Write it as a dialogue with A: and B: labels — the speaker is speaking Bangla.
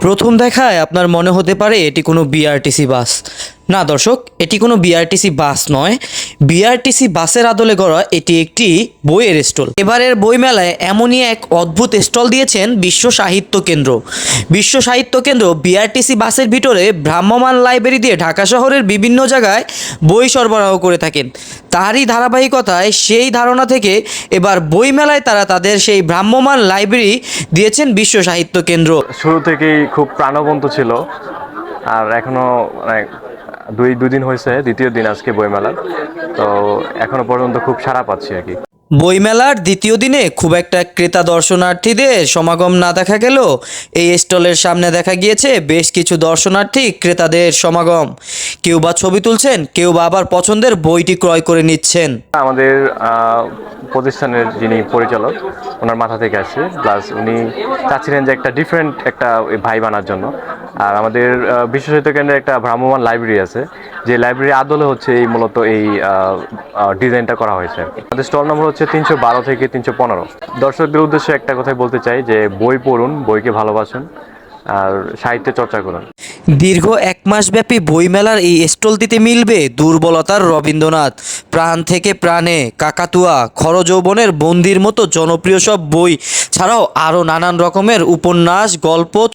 A: প্রথম দেখায় আপনার মনে হতে পারে এটি কোনো বিআরটিসি বাস না দর্শক, এটি কোনো বিআরটিসি বাস নয়। বিআরটিসি বাসের আদলে গড়া এটি একটি বইয়ের স্টল। এবারের বইমেলায় এমনই এক অদ্ভুত স্টল দিয়েছেন বিশ্ব সাহিত্য কেন্দ্র। বিশ্ব সাহিত্য কেন্দ্র বিআরটিসি বাসের ভিতরে ভ্রাম্যমান লাইব্রেরি দিয়ে ঢাকা শহরের বিভিন্ন জায়গায় বই সরবরাহ করে থাকেন। তারই ধারাবাহিকতায় সেই ধারণা থেকে এবার বইমেলায় তারা তাদের সেই ভ্রাম্যমান লাইব্রেরি দিয়েছেন বিশ্ব সাহিত্য কেন্দ্র।
B: শুরু থেকেই খুব প্রাণবন্ত ছিল। আর এখনও মানে দুই দুই দিন হয়েছে দ্বিতীয় দিন আজকে বইমেলার। তো এখনও পর্যন্ত খুব সাড়া পাচ্ছি আর কি।
A: বইমেলার দ্বিতীয় দিনে খুব একটা ক্রেতা দর্শনার্থীদের সমাগম না দেখা গেল এই স্টলের সামনে দেখা গিয়েছে বেশ কিছু দর্শনার্থী ক্রেতাদের সমাগম। কেউ বা ছবি তুলছেন কেউ বা আবার পছন্দের বইটি ক্রয় করে নিচ্ছেন।
B: আমাদের প্রতিষ্ঠানের যিনি পরিচালক ওনার মাথা থেকে আসছে। প্লাস উনি চাচ্ছিলেন যে একটা ডিফারেন্ট একটা ভাই বানার জন্য। আর আমাদের বিশ্ব সাহিত্য কেন্দ্রে একটা ভ্রাম্যমান লাইব্রেরি আছে, যে লাইব্রেরি আদলে হচ্ছে এই মূলত এই ডিজাইনটা করা হয়েছে। আমাদের স্টল নম্বর হচ্ছে তিনশো বারো থেকে তিনশো পনেরো। দর্শকদের উদ্দেশ্যে একটা কথাই বলতে চাই, যে বই পড়ুন, বইকে ভালোবাসুন, আর সাহিত্য চর্চা করুন।
A: দীর্ঘ এক মাসব্যাপী বইমেলার এই স্টলটিতে মিলবে দুর্বলতার রবীন্দ্রনাথ। প্রাণ থেকে প্রাণে, কাকাতুয়া, খরযৌবনের বন্দির মতো জনপ্রিয় সব বই, ছাড়াও আরও নানান রকমের উপন্যাস, গল্প